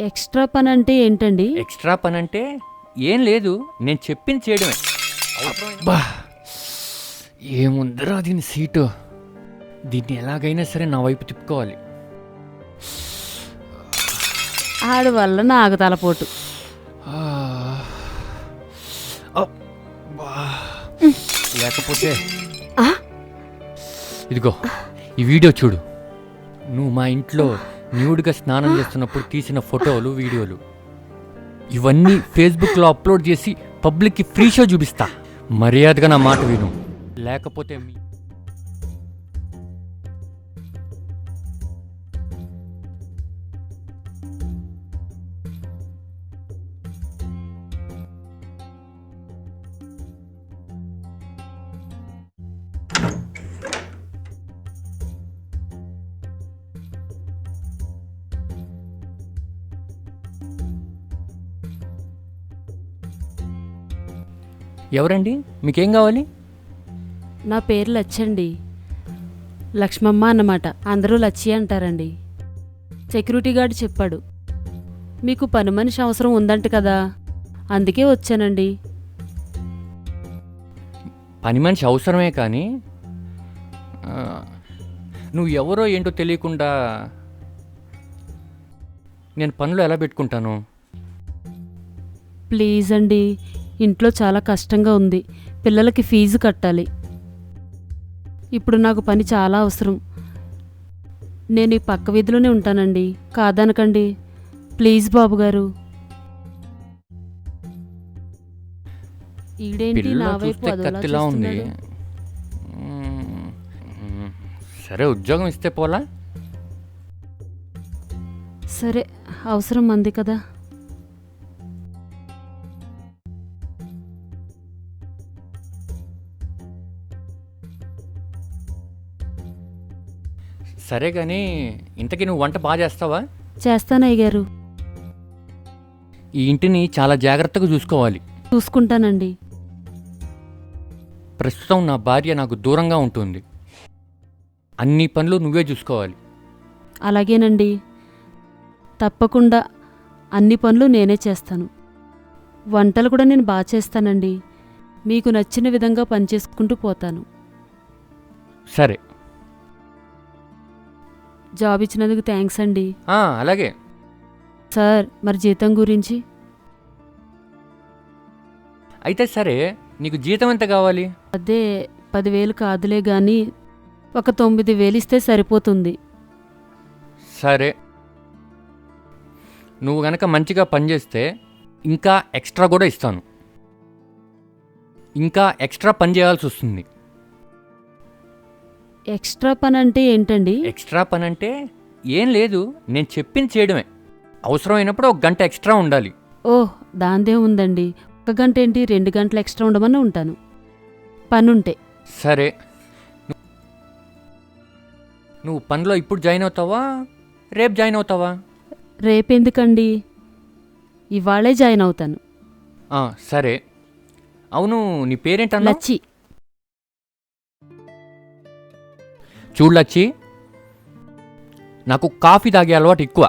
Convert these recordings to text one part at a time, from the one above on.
Extra పని అంటే ఏంటండి ఎక్స్ట్రా పని అంటే ఏం లేదు నేను చెప్పింది చేయడమే బా ఏముందరా దీని సీటు దీన్ని ఎలాగైనా సరే నా వైపు తిప్పుకోవాలి ఆడి వల్ల నాకు తలపోటు ఆ. అబ్బా. లేకపోతే? ఇదిగో ఈ వీడియో చూడు నువ్వు మా ఇంట్లో న్యూడ్గా స్నానం చేస్తున్నప్పుడు తీసిన ఫోటోలు వీడియోలు. ఇవన్నీ ఫేస్బుక్లో అప్లోడ్ చేసి పబ్లిక్కి ఫ్రీ షో చూపిస్తా. మర్యాదగా నా మాట విను. లేకపోతే మీ ఎవరండి? మీకేం కావాలి? నా పేరు లచ్చండి. లక్ష్మమ్మ అన్నమాట. అందరూ లచ్చి అంటారండి. సెక్యూరిటీ గార్డ్ చెప్పాడు. మీకు పని మనిషి అవసరం ఉందంట కదా. అందుకే వచ్చానండి. పని మనిషి అవసరమే కానీ ఆ, నువ్వు ఎవరో ఏంటో తెలియకుండా నేను పనులు ఎలా పెట్టుకుంటాను? ప్లీజ్ అండి. ఇంట్లో చాలా కష్టంగా ఉంది. పిల్లలకి ఫీజు కట్టాలి. ఇప్పుడు నాకు పని చాలా అవసరం. నేను ఈ పక్క వీధిలోనే ఉంటానండి. కాదనకండి. ప్లీజ్ బాబు గారు. ఈడేంటి నా వైపు అదోలా ఉంది. సరే ఉద్యోగం ఇస్తే పోలా? సరే అవసరం మంది కదా. సరే కానీ ఇంతకీ నువ్వు వంట బాగా చేస్తావా? చేస్తానయ్య గారు ఈ ఇంటిని చాలా జాగ్రత్తగా చూసుకోవాలి. చూసుకుంటానండి. ప్రస్తుతం నా భార్య నాకు దూరంగా ఉంటుంది. అన్ని పనులు నువ్వే చూసుకోవాలి. అలాగేనండి. తప్పకుండా అన్ని పనులు నేనే చేస్తాను. వంటలు కూడా నేను బాగా చేస్తానండి. మీకు నచ్చిన విధంగా పనిచేసుకుంటూ పోతాను. సరే. జాబ్ ఇచ్చినందుకు థ్యాంక్స్ అండి. అలాగే. సార్ మరి జీతం గురించి? అయితే సరే నీకు జీతం ఎంత కావాలి? అదే పదివేలు కాదులే గాని ఒక తొమ్మిది వేలు ఇస్తే సరిపోతుంది. సరే. నువ్వు గనక మంచిగా పనిచేస్తే ఇంకా ఎక్స్ట్రా కూడా ఇస్తాను. ఇంకా ఎక్స్ట్రా పని చేయాల్సి వస్తుంది. ఎక్స్ట్రా పని అంటే ఏంటండి? ఎక్స్ట్రా పని అంటే ఏం లేదు నేను చెప్పింది చేయడమే. అవసరమైనప్పుడు ఒక గంట ఎక్స్ట్రా ఉండాలి. ఓహ్ దాందే ఉందండి. ఒక గంట ఏంటి? రెండు గంటలు ఎక్స్ట్రా ఉండమని ఉంటాను. పనుంటే. సరే. నువ్వు పనిలో ఇప్పుడు జాయిన్ అవుతావా? రేపు జాయిన్ అవుతావా? రేపెందుకండి? ఇవాళే జాయిన్ అవుతాను. ఆ, సరే. అవును నీ పేరేంటన్నా? లచ్చి. చూడొచ్చి? నాకు కాఫీ తాగే అలవాటు ఎక్కువ.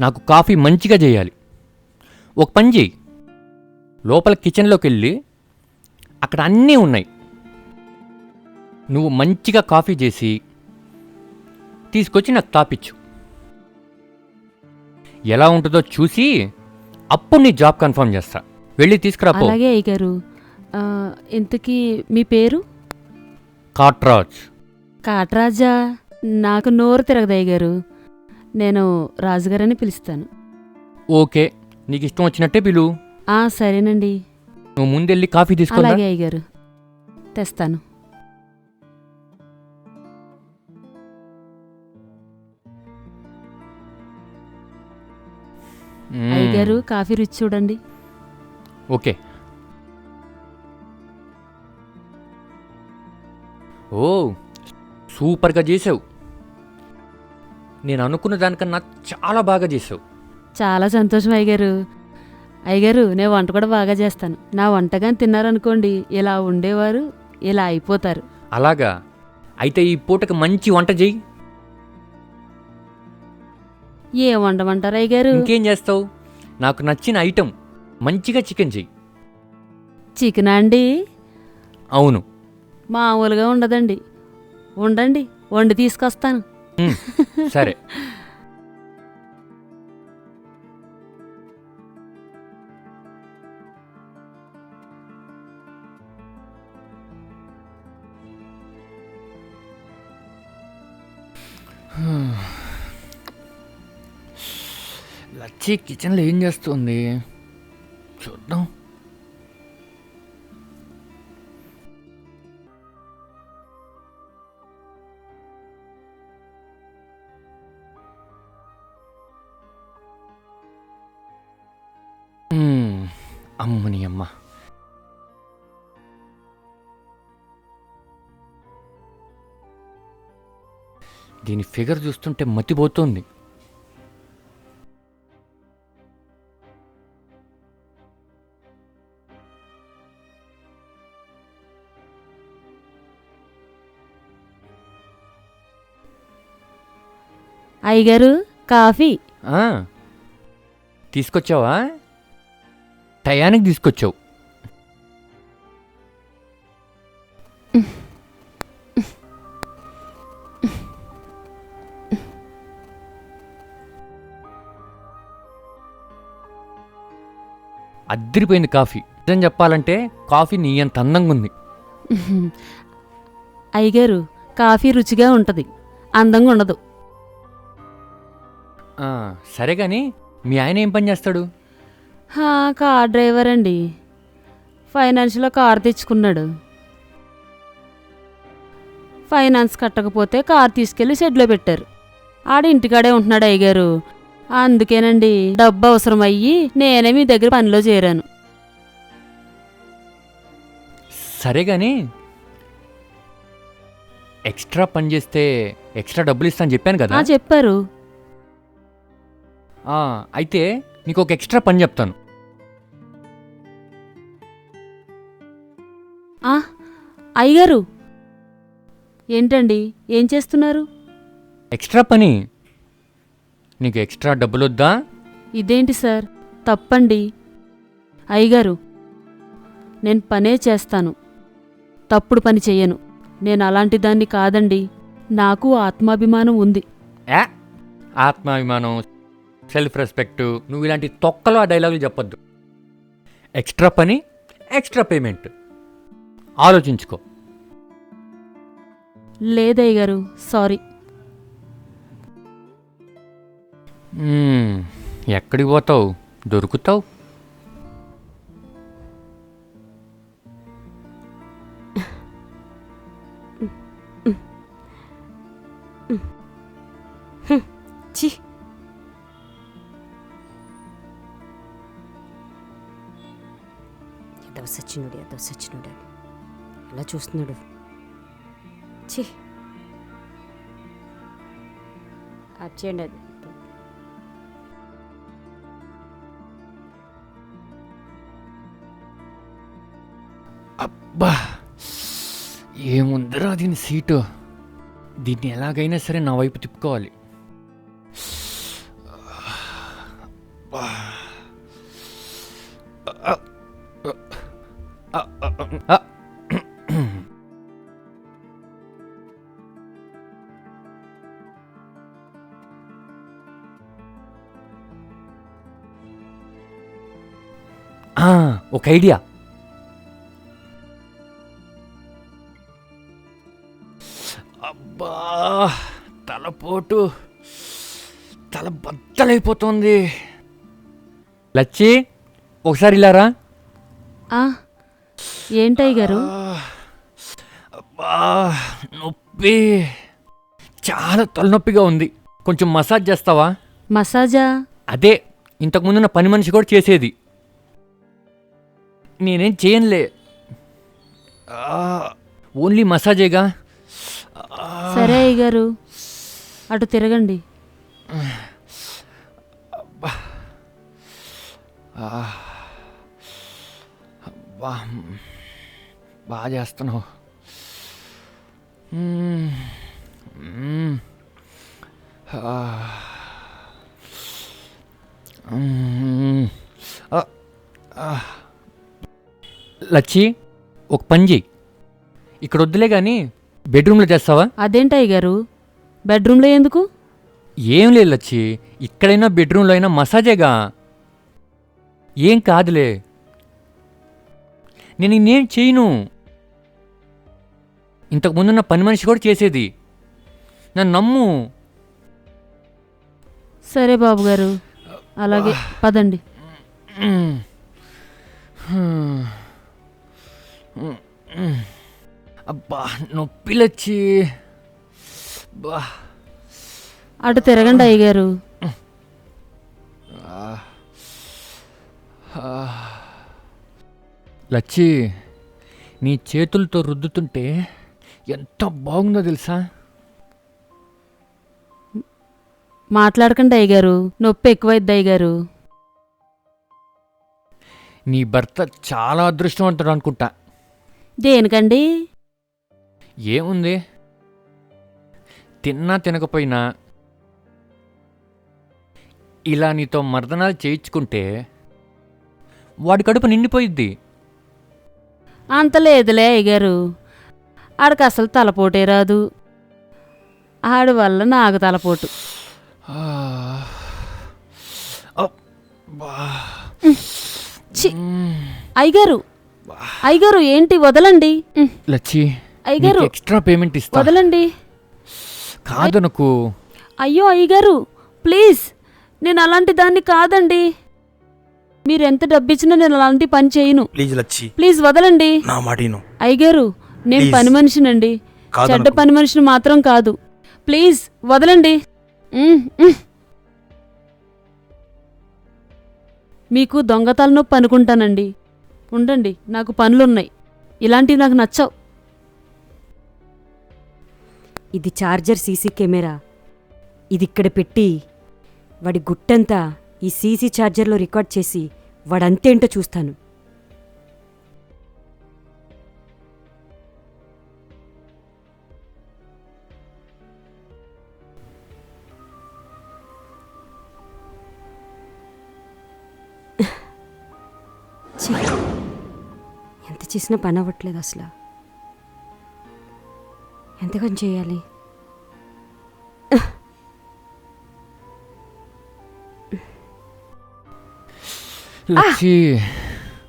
నాకు కాఫీ మంచిగా చేయాలి. ఒక పని చేయి లోపల కిచెన్లోకి వెళ్ళి అక్కడ అన్నీ ఉన్నాయి. నువ్వు మంచిగా కాఫీ చేసి తీసుకొచ్చి నాకు తాపిచ్చు. ఎలా ఉంటుందో చూసి అప్పుడు నీ జాబ్ కన్ఫర్మ్ చేస్తా. వెళ్ళి తీసుకురాపో అలాగే అయ్యగారు. ఇంతకీ మీ పేరు? కాట్రాజ్. కాటరాజా నాకు నోరు తిరగదు అయ్యగారు నేను రాజుగారని పిలుస్తాను. ఓకే నీకు ఇష్టం వచ్చినట్టే పిలు. ఆ సరేనండి. నువ్వు ముందెళ్ళి కాఫీ అలాగే అయ్యగారు తెస్తాను. అయ్యగారు కాఫీ రుచి చూడండి. ఓకే. ఓ సూపర్గా చేసావు నేను అనుకున్న దానికన్నా చాలా బాగా చేసావు చాలా సంతోషం అయ్యగారు. అయ్యగారు నేను వంట కూడా బాగా చేస్తాను. నా వంటగాని తిన్నారనుకోండి ఇలా ఉండేవారు ఇలా అయిపోతారు. అలాగా? అయితే ఈ పూటకి మంచి వంట చెయ్యి. ఏం వండమంటారు అయ్యగారు? ఇంకేం చేస్తావు? నాకు నచ్చిన ఐటెం మంచిగా చికెన్ చెయ్యి. చికెన్ అండి? అవును. మామూలుగా ఉండదండి. ఉండండి వండి తీసుకొస్తాను. సరే. లచ్చి కిచెన్లో ఏం చేస్తుంది? చూద్దాం. అమ్మని అమ్మ. దీని ఫిగర్ చూస్తుంటే మతిపోతుంది. అయ్యగారు కాఫీ. తీసుకొచ్చావా? టయానికి తీసుకొచ్చావు. అద్దరిపోయింది కాఫీ. నిజం చెప్పాలంటే కాఫీ నీ అంత అందంగా ఉంది. అయ్యగారు కాఫీ రుచిగా ఉంటుంది. అందంగా ఉండదు. సరే కానీ మీ ఆయన ఏం పని చేస్తాడు? కార్ డ్రైవర్ అండి. ఫైనాన్స్లో కార్ తెచ్చుకున్నాడు. ఫైనాన్స్ కట్టకపోతే కార్ తీసుకెళ్ళి షెడ్లో పెట్టారు. ఆడ ఇంటికాడే ఉంటున్నాడు అయ్యగారు. అందుకేనండి డబ్బు అవసరం అయ్యి నేనే మీ దగ్గర పనిలో చేరాను. సరే కానీ ఎక్స్ట్రా పని చేస్తే ఎక్స్ట్రా డబ్బులు ఇస్తా అని చెప్పాను కదా? చెప్పారు. అయితే నీకు ఒక ఎక్స్ట్రా పని చెప్తాను. ఆ, అయ్యగారు. ఏంటండి? ఏం చేస్తున్నారు? ఎక్స్ట్రా పని? నీకు ఎక్స్ట్రా డబ్బులు వద్దా ఇదేంటి సార్? తప్పండి. అయ్యగారు నేను పనే చేస్తాను. తప్పుడు పని చెయ్యను. నేను అలాంటి దాన్ని కాదండి. నాకు ఆత్మాభిమానం ఉంది. యా ఆత్మాభిమానం సెల్ఫ్ రెస్పెక్ట్ నువ్వు ఇలాంటి తొక్కలో ఆ డైలాగులు చెప్పొద్దు. ఎక్స్ట్రా పని ఎక్స్ట్రా పేమెంట్. ఆలోచించుకో. లేదయ్యగారు సారీ. మ్మ్, ఎక్కడికి పోతావు? దొరుకుతావు? చి ఎదవ సచ్చినుడు ఎదవ సచ్చినుడు. అలా చూస్తున్నాడు. ఛీ. అచ్చేయండి అది. అబ్బా! ఏముందిరా దీని సీటు? దీన్ని ఎలాగైనా సరే నా వైపు తిప్పుకోవాలి. ఆ, ఒక ఐడియా. అబ్బా తలపోటు తల బద్దలైపోతుంది. లచ్చి ఒకసారి ఇలారా ఆ, ఏంటయ్యగారు అబ్బా నొప్పి. చాలా తలనొప్పిగా ఉంది. కొంచెం మసాజ్ చేస్తావా? మసాజా? అదే ఇంతకుముందు నా పని మనిషి కూడా చేసేది. నేనేం చేయనులే. ఓన్లీ మసాజేగా? సరే అయ్యగారు అటు తిరగండి. ఆ, అబ్బా బాగా చేస్తున్నావు. లచ్చి ఒక పని చెయ్యి. ఇక్కడ వద్దులే కానీ బెడ్రూమ్లో చేస్తావా? అదేంటి అయ్యగారు? బెడ్రూమ్లో ఎందుకు? ఏం లేదు లచ్చి ఇక్కడైనా బెడ్రూమ్లో అయినా మసాజేగా. ఏం కాదులే. నేను నేనేం చేయను. ఇంతకు ముందున్న పని మనిషి కూడా చేసేది. నన్ను నమ్ము. సరే బాబు గారు. అలాగే పదండి. అబ్బా నొప్పి లచ్చి. బా. అటు తిరగండి అయ్యగారు. లచ్చి నీ చేతులతో రుద్దుతుంటే ఎంత బాగుందో తెలుసా? మాట్లాడకండి అయ్యగారు నొప్పి ఎక్కువైద్ది అయ్యగారు. నీ భర్త చాలా అదృష్టవంతుడు అనుకుంటా. దేనికండి? ఏముంది? తిన్నా తినకపోయినా ఇలా నీతో మర్దనాలు చేయించుకుంటే వాడి కడుపు నిండిపోయిద్ది. అంత లేదులే అయ్యగారు. ఆడికి అసలు తలపోటే రాదు. ఆడి వల్ల నాకు తలపోటు. అయ్యగారు. అయ్యగారు ఏంటి వదలండి? లచ్చి అయ్యగారు. ఎక్స్ట్రా పేమెంట్ ఇస్తా. వదలండి. కాదనుకు. అయ్యో అయ్యగారు ప్లీజ్. నేను అలాంటి దాన్ని కాదండి. మీరు ఎంత డబ్బిచ్చినా నేను అలాంటి పని చేయను. ప్లీజ్ లచ్చి. ప్లీజ్ వదలండి. నా మాట విను అయ్యగారు నేను. పని మనిషినండి. కాదు చెడ్డ అనుకో. పని మనిషిని మాత్రం కాదు. ప్లీజ్ వదలండి. ఉమ్, ఉమ్. మీకు దొంగతల నొప్పి అనుకుంటానండి. ఉండండి నాకు పనులున్నాయి. ఇలాంటివి నాకు నచ్చవు. ఇది చార్జర్ సీసీ కెమెరా. ఇది ఇక్కడ పెట్టి వాడి గుట్టంతా ఈ సీసీ చార్జర్లో రికార్డ్ చేసి వాడంతేంటో చూస్తాను. ఎంత చేసినా పని అవ్వట్లేదు అసలు. ఎంతకని చేయాలి?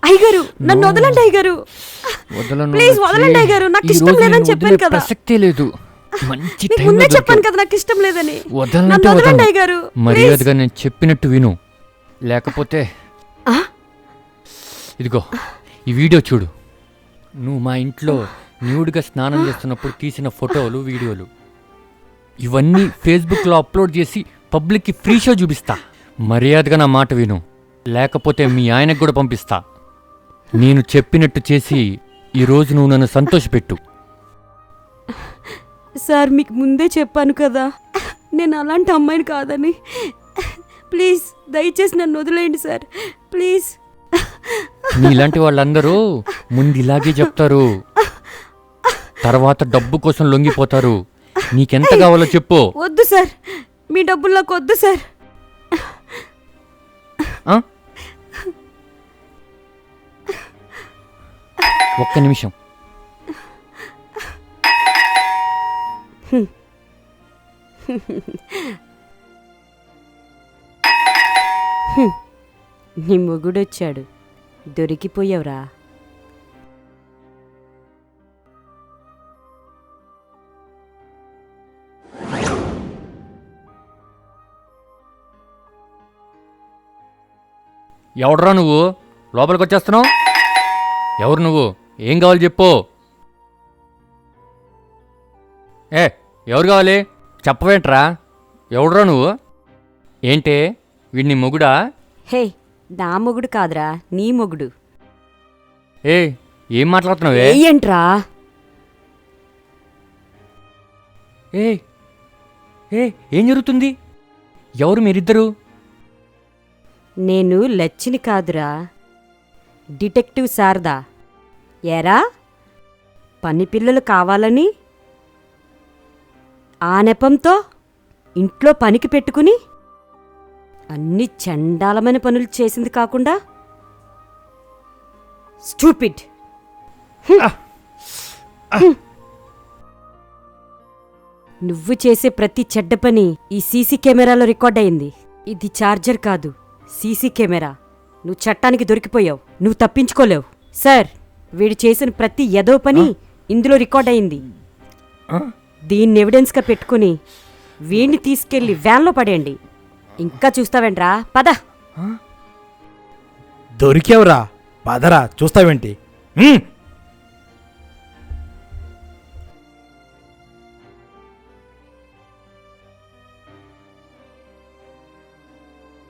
అయ్యగారు నన్ను. వదలండి అయ్యగారు వదలను లచ్చి. వదలండి అయ్యగారు, నాకు ఇష్టం లేదని చెప్పాను కదా. ప్రసక్తే లేదు మంచి ముందే చెప్పాను. కదా నాకు ఇష్టం లేదని వదలనంటే నన్ను వదలండి. అయ్యగారు మర్యాదగా నేను చెప్పినట్టు విను లేకపోతే? ఇదిగో ఈ వీడియో చూడు నువ్వు మా ఇంట్లో న్యూడ్గా స్నానం చేస్తున్నప్పుడు తీసిన ఫోటోలు వీడియోలు ఇవన్నీ ఫేస్బుక్లో అప్లోడ్ చేసి పబ్లిక్కి ఫ్రీ షో చూపిస్తా మర్యాదగా నా మాట విను లేకపోతే మీ ఆయనకు కూడా పంపిస్తా. నేను చెప్పినట్టు చేసి ఈరోజు నువ్వు నన్ను సంతోషపెట్టు. సార్ మీకు ముందే చెప్పాను కదా. నేను అలాంటి అమ్మాయిని కాదని. ప్లీజ్ దయచేసి నన్ను వదిలేయండి సార్. ప్లీజ్. నీలాంటి వాళ్ళందరూ ముందు ఇలాగే చెప్తారు. తర్వాత డబ్బు కోసం లొంగిపోతారు. నీకెంత కావాలో చెప్పు. వద్దు సార్. మీ డబ్బులు నాకు వద్దు సార్. ఒక్క నిమిషం. నీ మొగుడొచ్చాడు. దొరికిపోయావురా. ఎవడరా నువ్వు? లోపలికి వచ్చేస్తున్నావు ఎవరు నువ్వు? ఏం కావాలి చెప్పు. ఏ ఎవరు కావాలి? చెప్పవేంట్రా? ఎవడరా నువ్వు? ఏంటే వీడిని మొగుడా? హే నా మొగుడు కాదురా నీ మొగుడు. ఏ ఏం మాట్లాడుతున్నావే? ఏంట్రా? ఏ ఏ ఏం జరుగుతుంది? ఎవరు మీరిద్దరు? నేను లచ్చిని కాదురా డిటెక్టివ్ శారదా. ఎరా? పని పిల్లలు కావాలని? ఆ నెపంతో ఇంట్లో పనికి పెట్టుకుని? అన్ని చండాలమైన పనులు చేసింది కాకుండా? స్టూపిడ్! నువ్వు చేసే ప్రతి చెడ్డ పని ఈ సీసీ కెమెరాలో రికార్డ్ అయింది. ఇది చార్జర్ కాదు సీసీ కెమెరా. నువ్వు చట్టానికి దొరికిపోయావు. నువ్వు తప్పించుకోలేవు. సార్! వీడు చేసిన ప్రతి ఎదో పని ఇందులో రికార్డ్ అయింది. దీన్ని ఎవిడెన్స్గా పెట్టుకుని వీణ్ణి తీసుకెళ్ళి వ్యాన్లో పడేయండి. ఇంకా చూస్తావేంట్రా? పద. దొరికావురా. పదరా. చూస్తావేంటి.